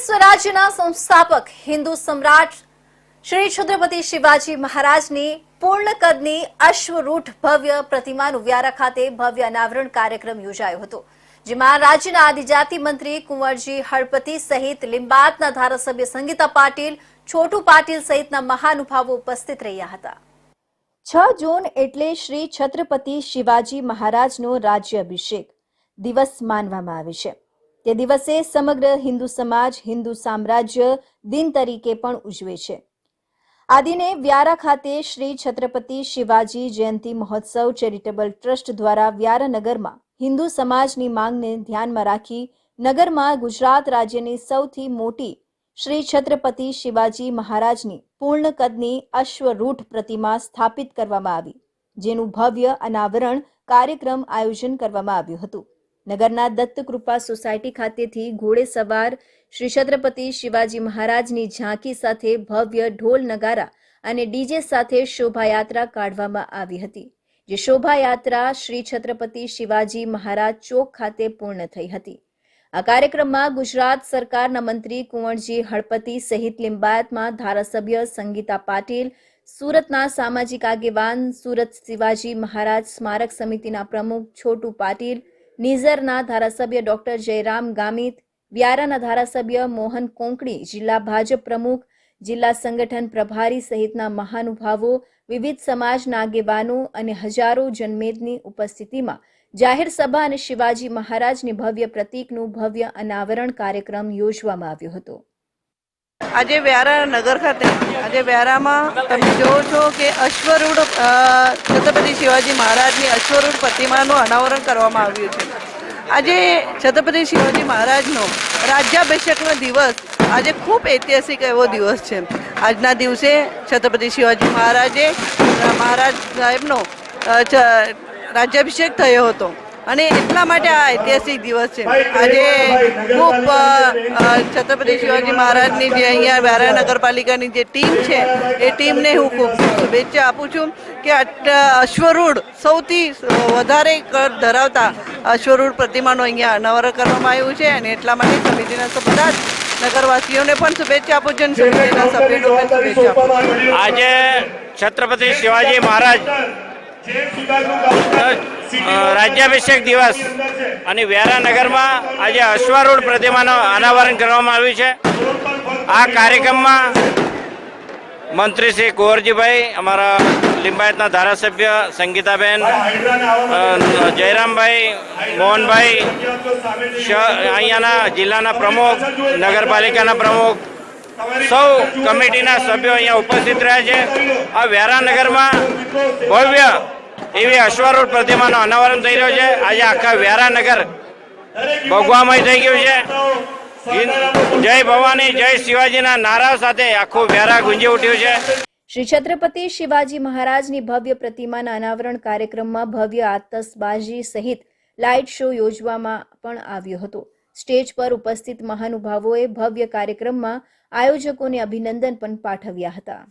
સ્વરાજ્યના સંસ્થાપક હિન્દુ સમ્રાટ શ્રી છત્રપતિ શિવાજી મહારાજની પૂર્ણ કદની અશ્વરૂઢ ભવ્ય પ્રતિમાનું વ્યારા ખાતે ભવ્ય અનાવરણ કાર્યક્રમ યોજાયો હતો, જેમાં રાજ્યના આદિજાતિ મંત્રી કુંવરજી હળપતિ સહિત લિંબાતના ધારાસભ્ય સંગીતા પાટીલ, છોટુ પાટીલ સહિતના મહાનુભાવો ઉપસ્થિત રહ્યા હતા. છ જૂન એટલે શ્રી છત્રપતિ શિવાજી મહારાજનો રાજ્ય અભિષેક દિવસ માનવામાં આવે છે. તે દિવસે સમગ્ર હિન્દુ સમાજ, હિન્દુ સામ્રાજ્ય દિન તરીકે પણ ઉજવે છે. આ દિને વ્યારા ખાતે શ્રી છત્રપતિ શિવાજી જયંતિ મહોત્સવ ચેરિટેબલ ટ્રસ્ટ દ્વારા વ્યારા નગરમાં હિન્દુ સમાજની માંગને ધ્યાનમાં રાખી નગરમાં ગુજરાત રાજ્યની સૌથી મોટી શ્રી છત્રપતિ શિવાજી મહારાજની પૂર્ણ કદની અશ્વરૂઢ પ્રતિમા સ્થાપિત કરવામાં આવી, જેનું ભવ્ય અનાવરણ કાર્યક્રમ આયોજન કરવામાં આવ્યું હતું. નગરના દત્તકૃપા સોસાયટી ખાતેથી ઘોડે સવાર શ્રી છત્રપતિ શિવાજી મહારાજની ઝાંકી સાથે ભવ્ય ઢોલ નગારા અને ડીજે સાથે શોભાયાત્રા કાઢવામાં આવી હતી, જે શોભાયાત્રા શ્રી છત્રપતિ શિવાજી મહારાજ ચોક ખાતે પૂર્ણ થઈ હતી. આ કાર્યક્રમમાં ગુજરાત સરકારના મંત્રી કુંવરજી હળપતિ સહિત લિંબાયતમાં ધારાસભ્ય સંગીતા પાટીલ, સુરતના સામાજિક આગેવાન સુરત શિવાજી મહારાજ સ્મારક સમિતિના પ્રમુખ છોટુ પાટીલ નિઝરના ધારાસભ્ય ડોક્ટર જયરામ ગામિત, વ્યારાના ધારાસભ્ય મોહન કોંકણી, જિલ્લા ભાજપ પ્રમુખ, જિલ્લા સંગઠન પ્રભારી સહિતના મહાનુભાવો, વિવિધ સમાજના આગેવાનો અને હજારો જનમેદની ઉપસ્થિતિમાં જાહેર સભા અને શિવાજી મહારાજની ભવ્ય પ્રતીકનું ભવ્ય અનાવરણ કાર્યક્રમ યોજવામાં આવ્યો હતો. આજે વ્યારા નગર ખાતે. આજે વ્યારામાં તમે જોવો છો કે અશ્વરૂઢ છત્રપતિ શિવાજી મહારાજની અશ્વરૂઢ પ્રતિમાનું અનાવરણ કરવામાં આવ્યું છે. આજે છત્રપતિ શિવાજી મહારાજનો રાજ્યાભિષેકનો દિવસ આજે ખૂબ ઐતિહાસિક એવો દિવસ છે. આજના દિવસે છત્રપતિ શિવાજી મહારાજે, મહારાજ સાહેબનો રાજ્યાભિષેક થયો હતો. અને એટલા માટે આ ઐતિહાસિક દિવસ છે. આજે ખૂબ છત્રપતિ શિવાજી મહારાજની જે અહીંયા વ્યારા નગરપાલિકાની જે ટીમ છે એ ટીમને હું ખૂબ શુભેચ્છા આપું છું કે અશ્વરૂઢ સૌથી વધારે કદ ધરાવતા અશ્વરૂઢ પ્રતિમાનું અહીંયા અનાવરણ કરવામાં આવ્યું છે અને એટલા માટે સમિતિના બધા જ નગરવાસીઓને પણ શુભેચ્છા આપું છું સમિતિના સભ્યોને પણ શુભેચ્છા આજે છત્રપતિ શિવાજી મહારાજ રાજ્યાભિષેક દિવસ. અને વ્યારા નગરમાં આજે અશ્વારૂઢ પ્રતિમાનું અનાવરણ કરવામાં આવ્યું છે. આ કાર્યક્રમમાં મંત્રી શ્રી કુંવરજીભાઈ, અમારા લિંબાયતના ધારાસભ્ય સંગીતાબેન જયરામભાઈ, મોહનભાઈ અહીંયાના જિલ્લાના પ્રમુખ, નગરપાલિકાના પ્રમુખ સૌ કમિટીના સભ્યો અહીંયા ઉપસ્થિત રહ્યા છે. આ વ્યારા ભવ્ય એવી અશ્વારૂઢ પ્રતિમાનો અનાવરણ થઈ રહ્યો છે. આજે આખા વ્યારા ભગવામય થઈ ગયું છે. જય ભવાની, જય શિવાજીના નારા સાથે આખું વ્યારા ગુંજી ઉઠ્યું છે. શ્રી છત્રપતિ શિવાજી મહારાજની ભવ્ય પ્રતિમાના અનાવરણ કાર્યક્રમમાં ભવ્ય આતશબાજી સહિત લાઇટ શો યોજવામાં પણ આવ્યો હતો. સ્ટેજ પર ઉપસ્થિત મહાનુભાવોએ ભવ્ય કાર્યક્રમમાં આયોજકોને અભિનંદન પણ પાઠવ્યા હતા.